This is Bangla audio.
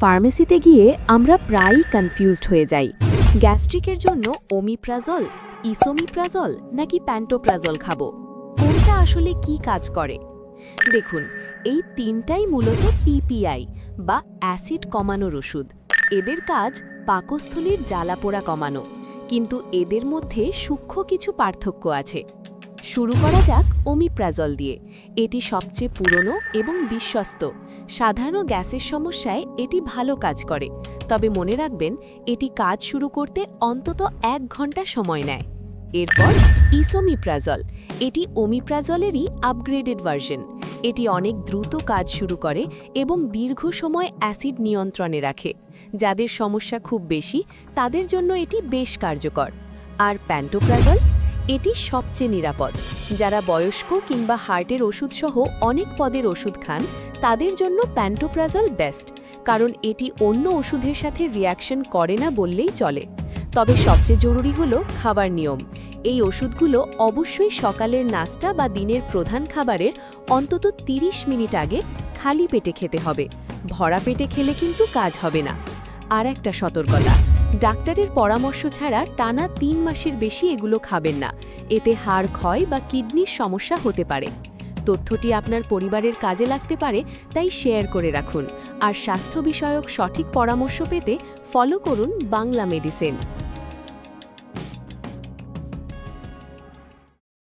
ফার্মেসিতে গিয়ে আমরা প্রায়ই কনফিউজড হয়ে যাই। গ্যাস্ট্রিকের জন্য ওমিপ্রাজল ইসোমিপ্রাজল নাকি প্যান্টোপ্রাজল খাব? কোনটা আসলে কি কাজ করে? দেখুন, এই তিনটাই মূলত পিপিআই বা অ্যাসিড কমানোর ওষুধ। এদের কাজ পাকস্থলীর জ্বালাপোড়া কমানো, কিন্তু এদের মধ্যে সূক্ষ্ম কিছু পার্থক্য আছে। শুরু করা যাক ওমিপ্রাজল দিয়ে। এটি সবচেয়ে পুরনো এবং বিশ্বস্ত। সাধারণ গ্যাসের সমস্যায় এটি ভালো কাজ করে। তবে মনে রাখবেন, এটি কাজ শুরু করতে অন্তত এক ঘণ্টা সময় নেয়। এরপর ইসোমিপ্রাজল। এটি ওমিপ্রাজলেরই আপগ্রেডেড ভার্সন এটি অনেক দ্রুত কাজ শুরু করে এবং দীর্ঘ সময় অ্যাসিড নিয়ন্ত্রণে রাখে। যাদের সমস্যা খুব বেশি, তাদের জন্য এটি বেশ কার্যকর। আর প্যান্টোপ্রাজল? এটি সবচেয়ে নিরাপদ। যারা বয়স্ক কিংবা হার্টের ওষুধসহ অনেক পদের ওষুধ খান, তাদের জন্য প্যান্টোপ্রাজল বেস্ট, কারণ এটি অন্য ওষুধের সাথে রিয়াকশন করে না বললেই চলে। তবে সবচেয়ে জরুরি হল খাবার নিয়ম। এই ওষুধগুলো অবশ্যই সকালের নাস্তা বা দিনের প্রধান খাবারের অন্তত 30 মিনিট আগে খালি পেটে খেতে হবে। ভরা পেটে খেলে কিন্তু কাজ হবে না। আর একটা সতর্কতা ডাক্তারের পরামর্শ ছাড়া টানা তিন মাসের বেশি এগুলো খাবেন না। এতে হাড় ক্ষয় বা কিডনির সমস্যা হতে পারে। তথ্যটি আপনার পরিবারের কাজে লাগতে পারে, তাই শেয়ার করে রাখুন। আর স্বাস্থ্য বিষয়ক সঠিক পরামর্শ পেতে ফলো করুন বাংলা মেডিসিন